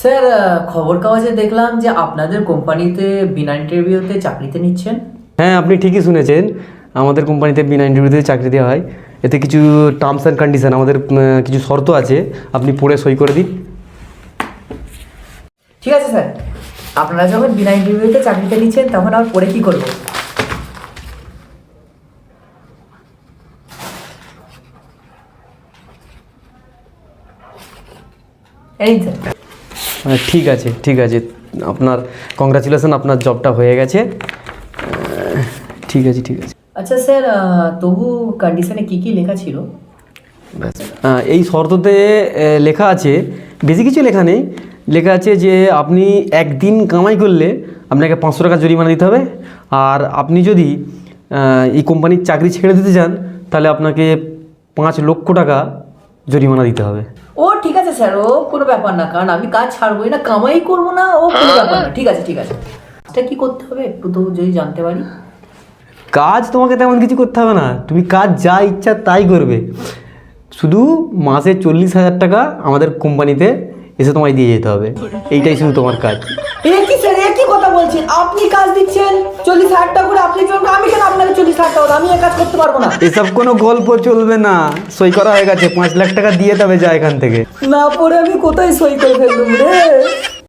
Sir খবর কাগজে দেখলাম যে আপনাদের কোম্পানিতে বিনা ইন্টারভিউতে চাকরিতে নিচ্ছেন। হ্যাঁ আপনি ঠিকই শুনেছেন। আমাদের কোম্পানিতে বিনা ইন্টারভিউতে চাকরি দেওয়া হয়। এতে কিছু টার্মস অ্যান্ড কন্ডিশন আমাদের কিছু শর্ত আছে। আপনি পড়ে সই করে দিন। ঠিক আছে স্যার। আপনারা যখন বিনা ইন্টারভিউতে চাকরিতে নিচ্ছেন তখন আর পরে কি করব? এই স্যার ঠিক আছে ঠিক আছে। আপনার কংগ্রাচুলেশন আপনার জবটা হয়ে গেছে। ঠিক আছে ঠিক আছে। আচ্ছা স্যার তবু কন্ডিশনে কি কি লেখা ছিল? এই শর্ততে লেখা আছে বেশি কিছু লেখা নেই। লেখা আছে যে আপনি একদিন কামাই করলে আপনাকে পাঁচশো টাকা জরিমানা দিতে হবে। আর আপনি যদি এই কোম্পানির চাকরি ছেড়ে দিতে চান তাহলে আপনাকে পাঁচ লক্ষ টাকা জরিমানা দিতে হবে। ও ঠিক আছে স্যার ও কোনো ব্যাপার না কারণ আমি কাজ ছাড়বোই না কামাই করব না ও কোনো ব্যাপার না। ঠিক আছে ঠিক আছে। এটা কি করতে হবে? একটু তো যদি জানতে পারি। কাজ তোমাকে তেমন কিছু করতে হবে না তুমি কাজ যা ইচ্ছা তাই করবে। শুধু মাসে চল্লিশ হাজার টাকা আমাদের কোম্পানিতে এসে তোমায় দিয়ে যেতে হবে। এইটাই শুধু তোমার কাজ। একই স্যার একই কথা বলছেন? আপনি কাজ দিচ্ছেন চল্লিশ হাজার টাকা আমি কাজ করতে পারব না। এসব কোনো গল্প চলবে না। সই করা হয়ে গেছে পাঁচ লাখ টাকা দিয়ে দেবে যা এখান থেকে। না পরে আমি কোথায় সই করে ফেললুম রে?